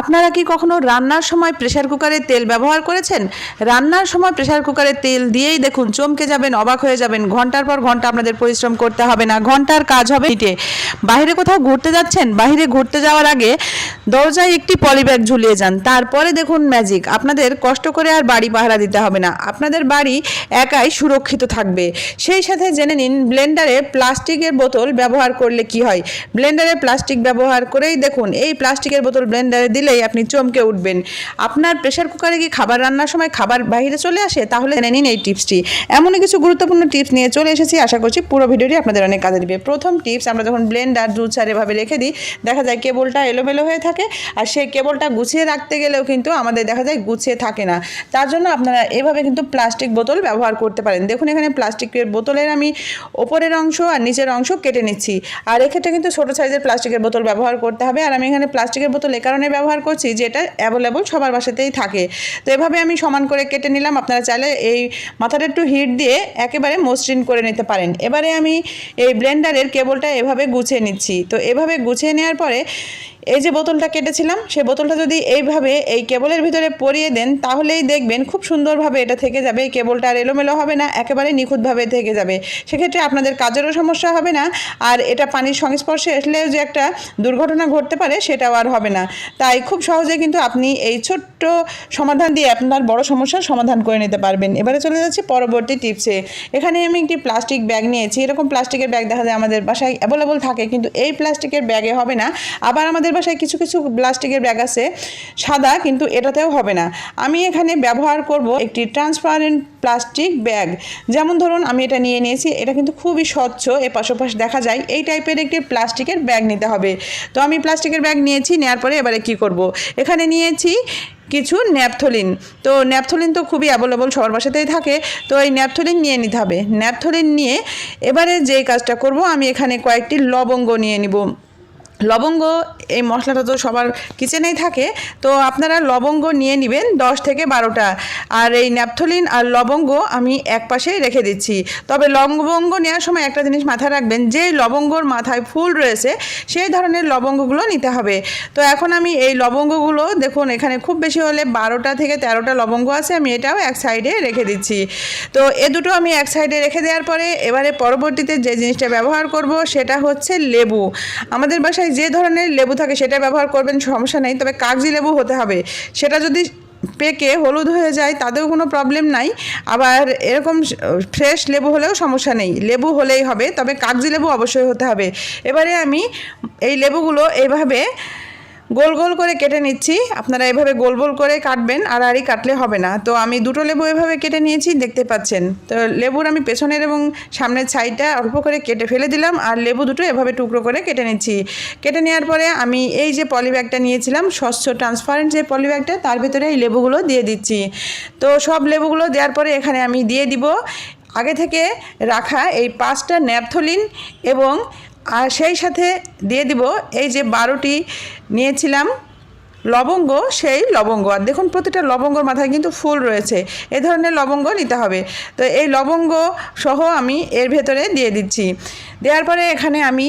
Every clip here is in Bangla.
আপনারা কি কখনো রান্নার সময় প্রেসার কুকারে তেল ব্যবহার করেছেন? রান্নার সময় প্রেসার কুকারে তেল দিয়েই দেখুন চমকে যাবেন, অবাক হয়ে যাবেন। ঘণ্টার পর ঘণ্টা আপনাদের পরিশ্রম করতে হবে না, ঘণ্টার কাজ হবে হিটে বাইরে কোথাও ঘুরতে যাচ্ছেন বাইরে ঘুরতে যাওয়ার আগে দরজায় একটি পলিব্যাগ ঝুলিয়ে যান। তারপরে দেখুন ম্যাজিক আপনাদের কষ্ট করে আর বাড়ি পাহারা দিতে হবে না। আপনাদের বাড়ি একাই সুরক্ষিত থাকবে। সেই সাথে জেনে নিন ব্লেন্ডারে প্লাস্টিকের বোতল ব্যবহার করলে কি হয়? ব্লেন্ডারে প্লাস্টিক ব্যবহার করেই দেখুন, এই প্লাস্টিকের বোতল ব্লেন্ডারে দিলেই আপনি চমকে উঠবেন। আপনার প্রেশার কুকারে কি খাবার রান্নার সময় খাবার বাইরে চলে আসে, তাহলে জেনে নিন এই টিপসটি এমনই কিছু গুরুত্বপূর্ণ টিপস নিয়ে চলে এসেছি, আশা করছি পুরো ভিডিওটি আপনাদের অনেক কাজে দিবে। প্রথম টিপস আমরা যখন ব্লেন্ডার দুধ, সার এভাবে রেখে দিই, দেখা যায় কেবলটা এলোমেলো হয়ে থাকে, আর সেই কেবলটা গুছিয়ে রাখতে গেলেও কিন্তু আমাদের দেখা যায় গুছিয়ে থাকে না। তার জন্য আপনারা এভাবে কিন্তু প্লাস্টিক বোতল ব্যবহার করতে পারেন। দেখুন, এখানে প্লাস্টিকের বোতলের আমি ওপরের অংশ আর নিচের অংশ কেটে নিচ্ছি। আর এক্ষেত্রে কিন্তু ছোটো সাইজের প্লাস্টিকের বোতল ব্যবহার করতে হবে। আর আমি এখানে প্লাস্টিকের বোতল এ কারণে ব্যবহার করছি যে এটা অ্যাভেলেবল সবার বাসাতেই থাকে। তো এভাবে আমি সমান করে কেটে নিলাম। আপনারা চাইলে এই মাথাটা একটু হিট দিয়ে একেবারে মসৃণ করে নিতে পারেন। এবারে আমি এই ব্লেন্ডারের কেবলটা এভাবে গুছিয়ে নিচ্ছি। তো এভাবে গুছিয়ে নেওয়ার পরে এই যে বোতলটা কেটেছিলাম সেই বোতলটা যদি এইভাবে এই কেবলের ভিতরে পরিয়ে দেন, তাহলেই দেখবেন খুব সুন্দরভাবে এটা থেকে যাবে। এই কেবলটা আর এলোমেলো হবে না, একেবারে নিখুঁতভাবে থেকে যাবে। সেক্ষেত্রে আপনাদের কাজেরও সমস্যা হবে না, আর এটা পানির সংস্পর্শে আসলেও যে একটা দুর্ঘটনা ঘটতে পারে, সেটাও আর হবে না। তাই খুব সহজে কিন্তু আপনি এই ছোট্ট সমাধান দিয়ে আপনার বড় সমস্যার সমাধান করে নিতে পারবেন। এবারে চলে যাচ্ছি পরবর্তী টিপসে। এখানে আমি একটি প্লাস্টিক ব্যাগ নিয়েছি। এরকম প্লাস্টিকের ব্যাগ দেখা যায় আমাদের বাসায় অ্যাভেলেবল থাকে, কিন্তু এই প্লাস্টিকের ব্যাগে হবে না। আবার আমাদের বাসায় কিছু কিছু প্লাস্টিকের ব্যাগ আছে, সাদা, কিন্তু এটাতেও হবে না। আমি এখানে ব্যবহার করব একটি ট্রান্সপারেন্ট প্লাস্টিক ব্যাগ যেমন ধরুন, আমি এটা নিয়ে নিয়েছি, এটা কিন্তু খুবই স্বচ্ছ এ পাশোপাশ দেখা যায়, এই টাইপের একটি প্লাস্টিকের ব্যাগ নিতে হবে। তো আমি প্লাস্টিকের ব্যাগ নিয়েছি নেওয়ার পরে এবারে কি করব? এখানে নিয়েছি কিছু ন্যাপথলিন। তো ন্যাপথলিন তো খুবই অ্যাভেলেবল সবার বাসাতেই থাকে, তো এই ন্যাপথলিন নিয়ে নিতে হবে। ন্যাপথলিন নিয়ে এবারে যেই কাজটা করব, আমি এখানে কয়েকটি লবঙ্গ নিয়ে নিব। লবঙ্গ, এই মশলাটা তো সবার কিচেনেই থাকে। তো আপনারা লবঙ্গ নিয়ে নেবেন দশ থেকে বারোটা। আর এই ন্যাপথলিন আর লবঙ্গ আমি এক পাশেই রেখে দিচ্ছি। তবে লবঙ্গ নেওয়ার সময় একটা জিনিস মাথায় রাখবেন যে লবঙ্গর মাথায় ফুল রয়েছে, সেই ধরনের লবঙ্গগুলো নিতে হবে। তো এখন আমি এই লবঙ্গগুলো, দেখুন এখানে খুব বেশি হলে বারোটা থেকে তেরোটা লবঙ্গ আছে, আমি এটাও এক সাইডে রেখে দিচ্ছি। তো এ দুটো আমি এক সাইডে রেখে দেওয়ার পরে এবারে পরবর্তীতে যে জিনিসটা ব্যবহার করব, সেটা হচ্ছে লেবু। আমাদের বাসায় যে ধরনের লেবু থাকে, সেটা ব্যবহার করবেন, সমস্যা নেই, তবে কাগজি লেবু হতে হবে। সেটা যদি পেকে হলুদ হয়ে যায় তাদেরও কোনো প্রবলেম নাই। আবার এরকম ফ্রেশ লেবু হলেও সমস্যা নেই। লেবু হলেই হবে, তবে কাগজি লেবু অবশ্যই হতে হবে। এবারে আমি এই লেবুগুলো এইভাবে গোল গোল করে কেটে নিচ্ছি। আপনারা এভাবে গোল গোল করে কাটবেন, আর আরই কাটলে হবে না। তো আমি দুটো লেবু এভাবে কেটে নিয়েছি, দেখতে পাচ্ছেন। তো লেবুর আমি পেছনের এবং সামনের ছাইটা অল্প করে কেটে ফেলে দিলাম, আর লেবু দুটো এভাবে টুকরো করে কেটে নিচ্ছি। কেটে নেওয়ার পরে আমি এই যে পলিব্যাগটা নিয়েছিলাম, স্বচ্ছ ট্রান্সপারেন্ট যে পলিব্যাগটা তার ভিতরে এই লেবুগুলো দিয়ে দিচ্ছি। তো সব লেবুগুলো দেওয়ার পরে এখানে আমি দিয়ে দিব। আগে থেকে রাখা এই পাঁচটা ন্যাপথলিন এবং আর সেই সাথে দিয়ে দিব এই যে বারোটি নিয়েছিলাম লবঙ্গ, সেই লবঙ্গ। আর দেখুন, প্রতিটা লবঙ্গর মাথায় কিন্তু ফুল রয়েছে। এ ধরনের লবঙ্গ নিতে হবে। তো এই লবঙ্গ সহ আমি এর ভেতরে দিয়ে দিচ্ছি। দেওয়ার পরে এখানে আমি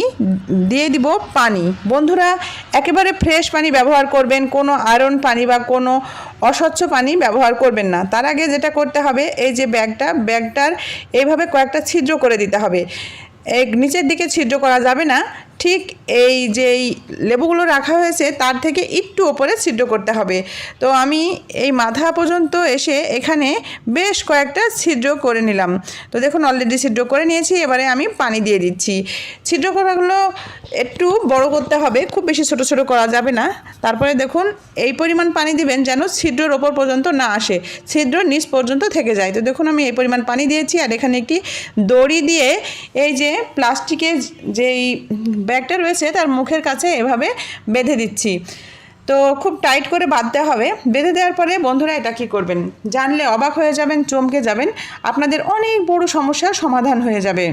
দিয়ে দিব পানি। বন্ধুরা, একেবারে ফ্রেশ পানি ব্যবহার করবেন, কোনো আয়রন পানি বা কোনো অস্বচ্ছ পানি ব্যবহার করবেন না। তার আগে যেটা করতে হবে, এই যে ব্যাগটা, ব্যাগটার এইভাবে কয়েকটা ছিদ্র করে দিতে হবে। এই নিচের দিকে ছিদ্র করা যাবে না ঠিক এই যে এই লেবুগুলো রাখা হয়েছে, তার থেকে একটু ওপরে ছিদ্র করতে হবে। তো আমি এই মাথা পর্যন্ত এসে এখানে বেশ কয়েকটা ছিদ্র করে নিলাম। তো দেখুন অলরেডি ছিদ্র করে নিয়েছি, এবারে আমি পানি দিয়ে দিচ্ছি। ছিদ্র করাগুলো একটু বড় করতে হবে, খুব বেশি ছোট ছোট করা যাবে না। তারপরে দেখুন, এই পরিমাণ পানি দিবেন যেন ছিদ্রর ওপর পর্যন্ত না আসে, ছিদ্র নিচ পর্যন্ত থেকে যায়। তো দেখুন, আমি এই পরিমাণ পানি দিয়েছি, আর এখানে একটি দড়ি দিয়ে এই যে প্লাস্টিকের যেই ব্যাগটা রয়েছে তার মুখের কাছে এভাবে বেঁধে দিচ্ছি। তো খুব টাইট করে বাঁধতে হবে। বেঁধে দেওয়ার পরে বন্ধুরা এটা কী করবেন? জানলে অবাক হয়ে যাবেন, চমকে যাবেন। আপনাদের অনেক বড় সমস্যার সমাধান হয়ে যাবে।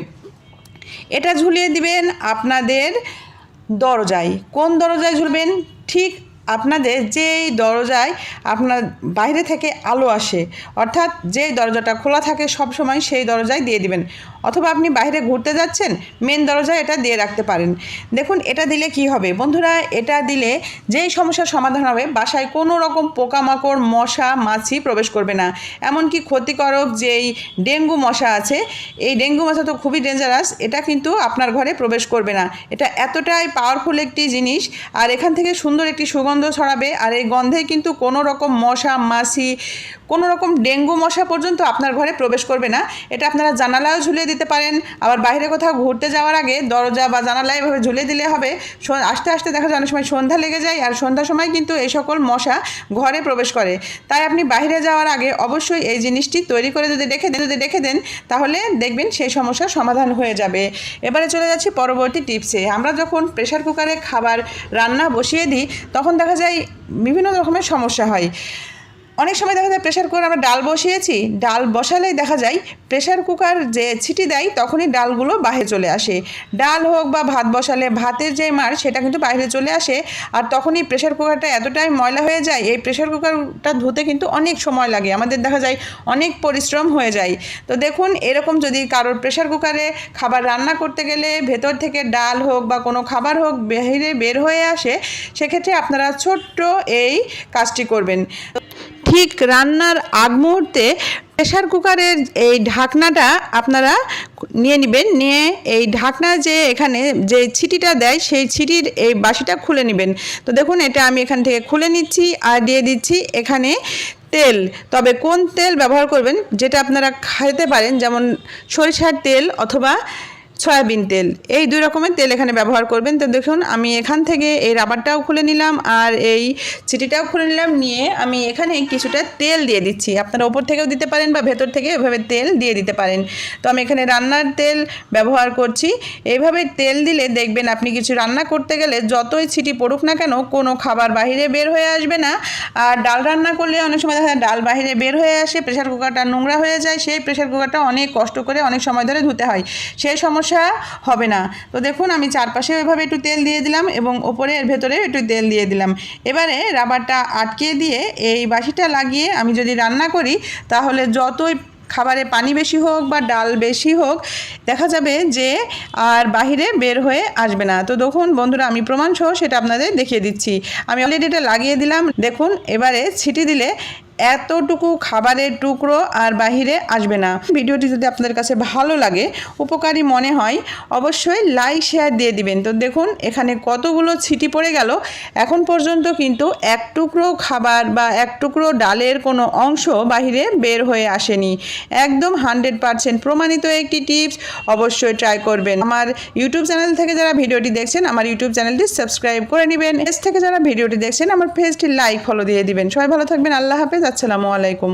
এটা ঝুলিয়ে দিবেন আপনাদের দরজায়। কোন দরজায় ঝুলবেন? ঠিক আপনাদের যেই দরজায় আপনার বাইরে থেকে আলো আসে, অর্থাৎ যেই দরজাটা খোলা থাকে সব সময় সেই দরজায় দিয়ে দিবেন। অথবা আপনি বাইরে ঘুরতে যাচ্ছেন মেন দরজায় এটা দিয়ে রাখতে পারেন। দেখুন, এটা দিলে কি হবে? বন্ধুরা, এটা দিলে যেই সমস্যার সমাধান হবে, বাসায় কোনো রকম পোকামাকড়, মশা, মাছি প্রবেশ করবে না। এমনকি ক্ষতিকারক যেই ডেঙ্গু মশা আছে, এই ডেঙ্গু মশা তো খুবই ডেঞ্জারাস এটা কিন্তু আপনার ঘরে প্রবেশ করবে না। এটা এতটাই পাওয়ারফুল একটি জিনিস, আর এখান থেকে সুন্দর একটি সুগন্ধ ছড়াবে আর এই গন্ধে কিন্তু কোনো রকম মশা মাছি কোনো রকম ডেঙ্গু মশা পর্যন্ত আপনার ঘরে প্রবেশ করবে না। এটা আপনারা জানালাও ঝুলিয়ে দিতে পারেন। আবার বাইরে কোথাও ঘুরতে যাওয়ার আগে দরজা বা জানালায় এভাবে ঝুলিয়ে দিলে হবে। আস্তে আস্তে দেখা যায় অনেক সময় সন্ধ্যা লেগে যায় আর সন্ধ্যার সময় কিন্তু এই সকল মশা ঘরে প্রবেশ করে। তাই আপনি বাইরে যাওয়ার আগে অবশ্যই এই জিনিসটি তৈরি করে যদি রেখে দেন, যদি রেখে দেন, তাহলে দেখবেন সেই সমস্যার সমাধান হয়ে যাবে। এবারে চলে যাচ্ছি পরবর্তী টিপসে আমরা যখন প্রেশার কুকারে খাবার রান্না বসিয়ে দিই, তখন দেখা যায় বিভিন্ন রকমের সমস্যা হয়। অনেক সময় দেখা যায় প্রেশার কুকার আমরা ডাল বসিয়েছি, ডাল বসালেই দেখা যায় প্রেশার কুকার যে ছিটি দেয় তখনই ডালগুলো বাইরে চলে আসে। ডাল হোক বা ভাত বসালে ভাতের যে মার সেটা কিন্তু বাইরে চলে আসে আর তখনই প্রেশার কুকারটা এতটাই ময়লা হয়ে যায়, এই প্রেশার কুকারটা ধুতে কিন্তু অনেক সময় লাগে, আমাদের দেখা যায় অনেক পরিশ্রম হয়ে যায়। তো দেখুন, এরকম যদি কারোর প্রেশার কুকারে খাবার রান্না করতে গেলে ভেতর থেকে ডাল হোক বা কোনো খাবার হোক বাইরে বের হয়ে আসে, সেক্ষেত্রে আপনারা ছোট্ট এই কাজটি করবেন। ঠিক রান্নার আগ মুহূর্তে প্রেশার কুকারের এই ঢাকনাটা আপনারা নিয়ে নেবেন, নিয়ে এই ঢাকনা যে এখানে যে ছিটিটা দেয়, সেই ছিটির এই বাসিটা খুলে নেবেন। তো দেখুন, এটা আমি এখান থেকে খুলে নিচ্ছি আর দিয়ে দিচ্ছি এখানে তেল। তবে কোন তেল ব্যবহার করবেন, যেটা আপনারা খাইতে পারেন, যেমন সরিষার তেল অথবা সয়াবিন তেল। এই দুই রকমের তেল এখানে ব্যবহার করবেন। তো দেখুন, আমি এখান থেকে এই রাবারটাও খুলে নিলাম আর এই চিটিটাও খুলে নিলাম। নিয়ে আমি এখানে কিছুটা তেল দিয়ে দিচ্ছি। আপনারা ওপর থেকেও দিতে পারেন বা ভেতর থেকে এভাবে তেল দিয়ে দিতে পারেন। তো আমি এখানে রান্নার তেল ব্যবহার করছি। এইভাবে তেল দিলে দেখবেন আপনি কিছু রান্না করতে গেলে যতই ছিটি পড়ুক না কেন কোনো খাবার বাইরে বের হয়ে আসবে না। আর ডাল রান্না করলে অনেক সময় দেখা ডাল বাইরে বের হয়ে আসে প্রেশার কুকারটা নোংরা হয়ে যায়। সেই প্রেশার কুকারটা অনেক কষ্ট করে অনেক সময় ধরে ধুতে হয়। সেই সমস্যা হবে না। তো দেখুন, আমি চারপাশে ওইভাবে একটু তেল দিয়ে দিলাম এবং ওপরে এর ভেতরে একটু তেল দিয়ে দিলাম। এবারে রাবারটা আটকে দিয়ে এই বাসিটা লাগিয়ে আমি যদি রান্না করি, তাহলে যতই খাবারে পানি বেশি হোক বা ডাল বেশি হোক, দেখা যাবে যে আর বাহিরে বের হয়ে আসবে না। তো দেখুন বন্ধুরা, আমি প্রমাণ সহ সেটা আপনাদের দেখিয়ে দিচ্ছি। আমি অলরেডি এটা লাগিয়ে দিলাম। দেখুন, এবারে ছিটি দিলে এতটুকু খাবারের টুকরো আর বাহিরে আসবে না। ভিডিওটি যদি আপনাদের কাছে ভালো লাগে, উপকারী মনে হয়, অবশ্যই লাইক শেয়ার দিয়ে দিবেন। তো দেখুন, এখানে কতগুলো ছিটি পড়ে গেল। এখন পর্যন্ত কিন্তু এক টুকরো খাবার বা এক টুকরো ডালের কোনো অংশ বাহিরে বের হয়ে আসেনি। একদম হান্ড্রেড পারসেন্ট প্রমাণিত একটি টিপস অবশ্যই ট্রাই করবেন। আমার ইউটিউব চ্যানেল থেকে যারা ভিডিওটি দেখছেন, আমার ইউটিউব চ্যানেলটি সাবস্ক্রাইব করে নেবেন। এস থেকে যারা ভিডিওটি দেখছেন, আমার পেজটি লাইক ফলো দিয়ে দিবেন। সবাই ভালো থাকবেন। আল্লাহ হাফেজ। আসসালামু আলাইকুম।